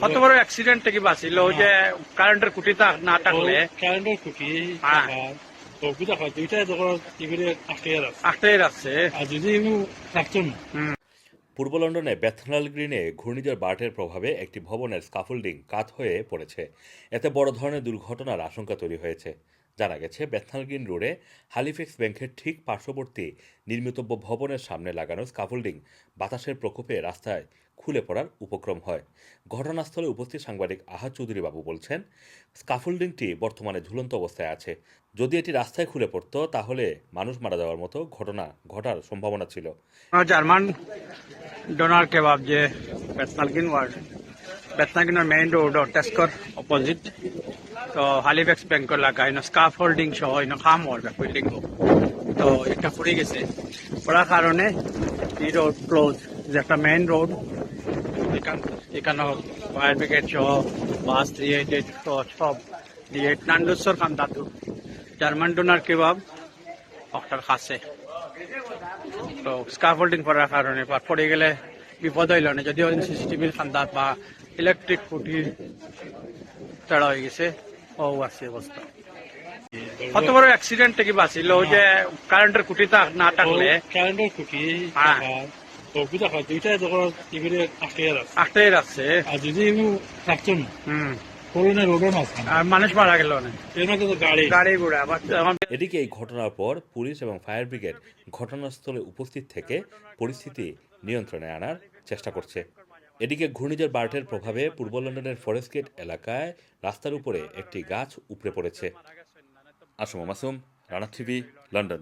কত বড় অ্যাক্সিডেন্ট থেকে বাঁচিল? ওই যে কারেন্টের খুঁটি না থাকলে? কারেন্টের খুঁটি হ্যাঁ। না। পূর্ব লন্ডনে ব্যাথনাল গ্রিনে ঘূর্ণিঝড় বার্টের প্রভাবে একটি ভবনের স্কাফোল্ডিং কাত হয়ে পড়েছে। এতে বড় ধরনের দুর্ঘটনার আশঙ্কা তৈরি হয়েছে। জানা গেছে ব্যাথনাল রোডে হালিফেক্স ব্যাংকের ঠিক পার্শ্ববর্তী নির্মিতব্য ভবনের সামনে লাগানো স্কাফোল্ডিং বাতাসের প্রকোপে রাস্তায় খুলে পড়ার উপক্রম হয়। ঘটনাস্থলে উপস্থিত সাংবাদিক আহাদ চৌধুরী বাবু বলছেন, স্কাফোল্ডিংটি বর্তমানে ঝুলন্ত অবস্থায় আছে। যদি এটি রাস্তায় খুলে পড়তো, তাহলে মানুষ মারা যাওয়ার মতো ঘটনা ঘটার সম্ভাবনা ছিল। জার্মান ডোনার কেবাব যে বেতনালগিন ওয়ার্ড বেতনালগিনের মেইন রোড টেস্কর অপোজিট তো হালিফেক্স ব্যাংকের লাগা ইনো স্কাফ হোল্ডিং সহ ইনো খাম হওয়ার বিল্ডিং তো এটা পড়ে গেছে। পড়ার কারণে এই রোড ক্লোজ, যে একটা মেইন রোড এখান এখানে ফায়ার ব্রিগেড সহ বাস দিয়ে সব দিয়ে নান্ডুসর খান দাদু। জার্মান ডোনার কেবাব অক্টার খাসে। তো স্কাফোল্ডিং করার কারণে পড়ে গেলে বিপদ হইল না, যদিও সিসিটিভির খান্দাত বা ইলেকট্রিক খুঁটি তাড়া হয়ে গেছে। ও আছে অবস্থা। কত বড় অ্যাক্সিডেন্ট থেকে বাঁচিল ওই যে কারেন্টের খুঁটি না থাকলে। কারেন্টের খুঁটি হ্যাঁ। দুইটাই আছে। আর যদি থাকতো না মানুষ মারা গেল এদিকে এই ঘটনার পর পুলিশ এবং ফায়ার ব্রিগেড ঘটনাস্থলে উপস্থিত থেকে পরিস্থিতি নিয়ন্ত্রণে আনার চেষ্টা করছে। এদিকে ঘূর্ণিঝড় বার্টের প্রভাবে পূর্ব লন্ডনের ফরেস্ট গেট এলাকায় রাস্তার উপরে একটি গাছ উপড়ে পড়েছে। Assam Masum, Rana TV, London.